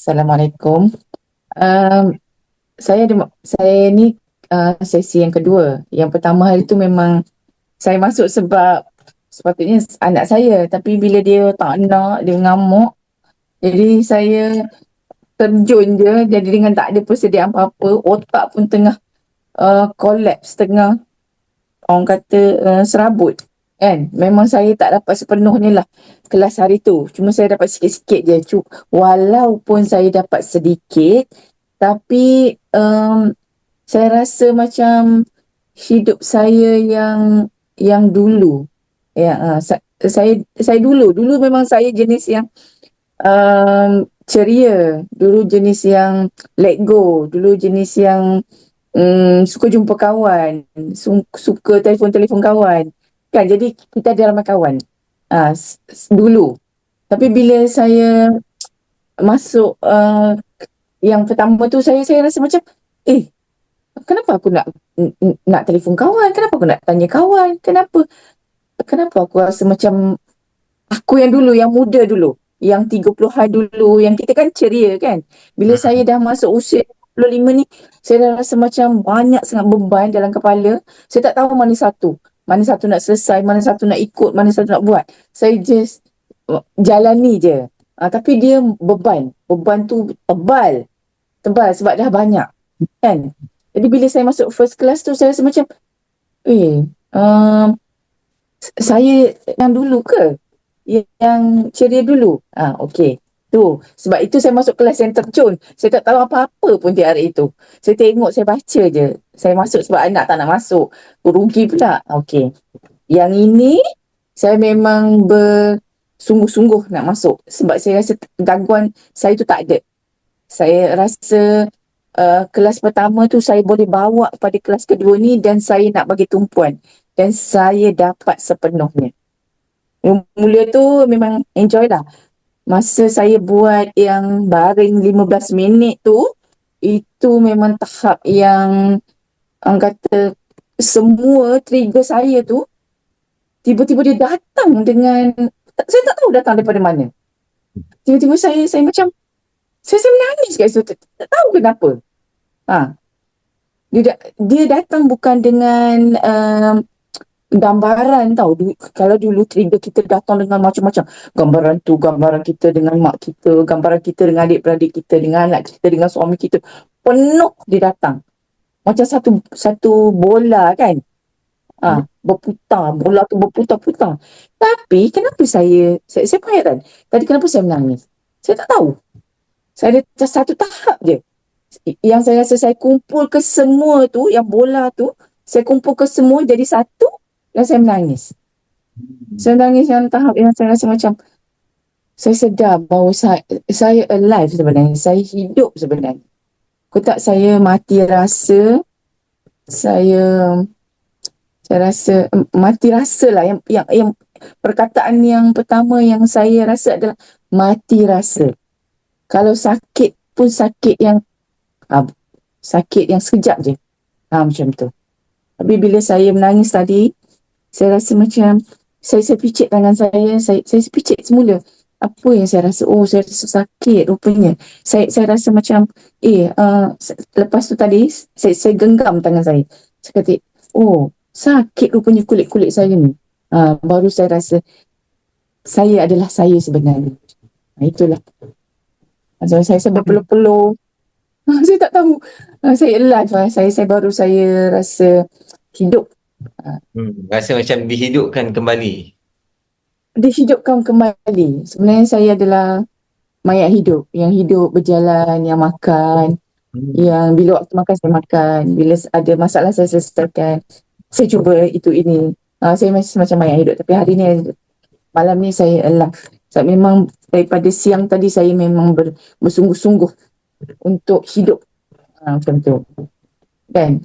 Assalamualaikum. Um, saya ada, saya ni uh, sesi yang kedua. Yang pertama hari tu memang saya masuk sebab sepatutnya anak saya tapi bila dia tak nak, dia ngamuk. Jadi saya terjun je jadi dengan tak ada persediaan apa-apa, otak pun tengah uh, collapse, tengah orang kata uh, serabut kan? Memang saya tak dapat sepenuhnya lah kelas hari tu. Cuma saya dapat sikit-sikit je. Walaupun saya dapat sedikit tapi um, saya rasa macam hidup saya yang yang dulu. Ya uh, sa- saya saya dulu. Dulu memang saya jenis yang um, ceria. Dulu jenis yang let go. Dulu jenis yang um, suka jumpa kawan. Suka telefon-telefon kawan Kan jadi kita ada ramai kawan. Uh, dulu. Tapi bila saya masuk uh, yang pertama tu saya saya rasa macam eh kenapa aku nak nak telefon kawan? Kenapa aku nak tanya kawan? Kenapa kenapa aku rasa macam aku yang dulu yang muda dulu yang 30-an dulu yang kita kan ceria kan. Bila hmm. saya dah masuk usia 25 ni saya dah rasa macam banyak sangat beban dalam kepala. Saya tak tahu mana satu mana satu nak selesai, mana satu nak ikut, mana satu nak buat. Saya just uh, jalani je. Uh, tapi dia beban. Beban tu tebal. Tebal sebab dah banyak. Kan? Jadi bila saya masuk first class tu, saya rasa macam, eh, um, saya yang dulu ke? Yang ceria dulu? Ah, okay. Tu. Sebab itu saya masuk kelas yang terjun. Saya tak tahu apa-apa pun hari itu. Saya tengok, saya baca je. Saya masuk sebab anak tak nak masuk. Rugi pula. Okey. Yang ini, saya memang bersungguh-sungguh nak masuk. Sebab saya rasa gangguan saya tu tak ada. Saya rasa uh, kelas pertama tu saya boleh bawa pada kelas kedua ni dan saya nak bagi tumpuan. Dan saya dapat sepenuhnya. Mula tu memang enjoy lah masa saya buat yang baring 15 minit tu itu memang tahap yang orang kata semua trigger saya tu tiba-tiba dia datang dengan saya tak tahu datang daripada mana. Tiba-tiba saya saya macam saya, saya menangis kat situ. Tak, tahu kenapa. Ha. dia, dia datang bukan dengan um, gambaran tau. Du- kalau dulu trigger kita datang dengan macam-macam. Gambaran tu gambaran kita dengan mak kita gambaran kita dengan adik-beradik kita dengan anak kita dengan suami kita. Penuh dia datang macam satu satu bola kan ah ha, berputar bola tu berputar-putar tapi kenapa saya saya, saya kan tadi kenapa saya menangis saya tak tahu saya ada satu tahap je yang saya rasa saya kumpul ke semua tu yang bola tu saya kumpul ke semua jadi satu dan saya menangis. Hmm. Saya menangis yang tahap yang saya rasa macam saya sedar bahawa saya, saya alive sebenarnya. Saya hidup sebenarnya. Kau tak saya mati rasa, saya saya rasa mati rasa lah yang, yang, yang perkataan yang pertama yang saya rasa adalah mati rasa. Kalau sakit pun sakit yang ah, sakit yang sekejap je. Ha, macam tu. Tapi bila saya menangis tadi, saya rasa macam saya saya picit tangan saya, saya saya picit semula. Apa yang saya rasa? Oh, saya rasa sakit rupanya. Saya saya rasa macam eh uh, lepas tu tadi saya saya genggam tangan saya. Saya kata, "Oh, sakit rupanya kulit-kulit saya ni." Uh, baru saya rasa saya adalah saya sebenarnya. Nah, itulah. Macam saya saya berpeluh-peluh. saya tak tahu. Uh, saya alive. Uh, saya saya baru saya rasa hidup Hmm, rasa macam dihidupkan kembali. Dihidupkan kembali. Sebenarnya saya adalah mayat hidup. Yang hidup berjalan, yang makan. Hmm. Yang bila waktu makan saya makan. Bila ada masalah saya selesaikan. Saya cuba itu ini. Uh, saya masih macam mayat hidup. Tapi hari ni, malam ni saya alive. Sebab memang daripada siang tadi saya memang ber, bersungguh-sungguh untuk hidup. Uh, macam tu. Kan?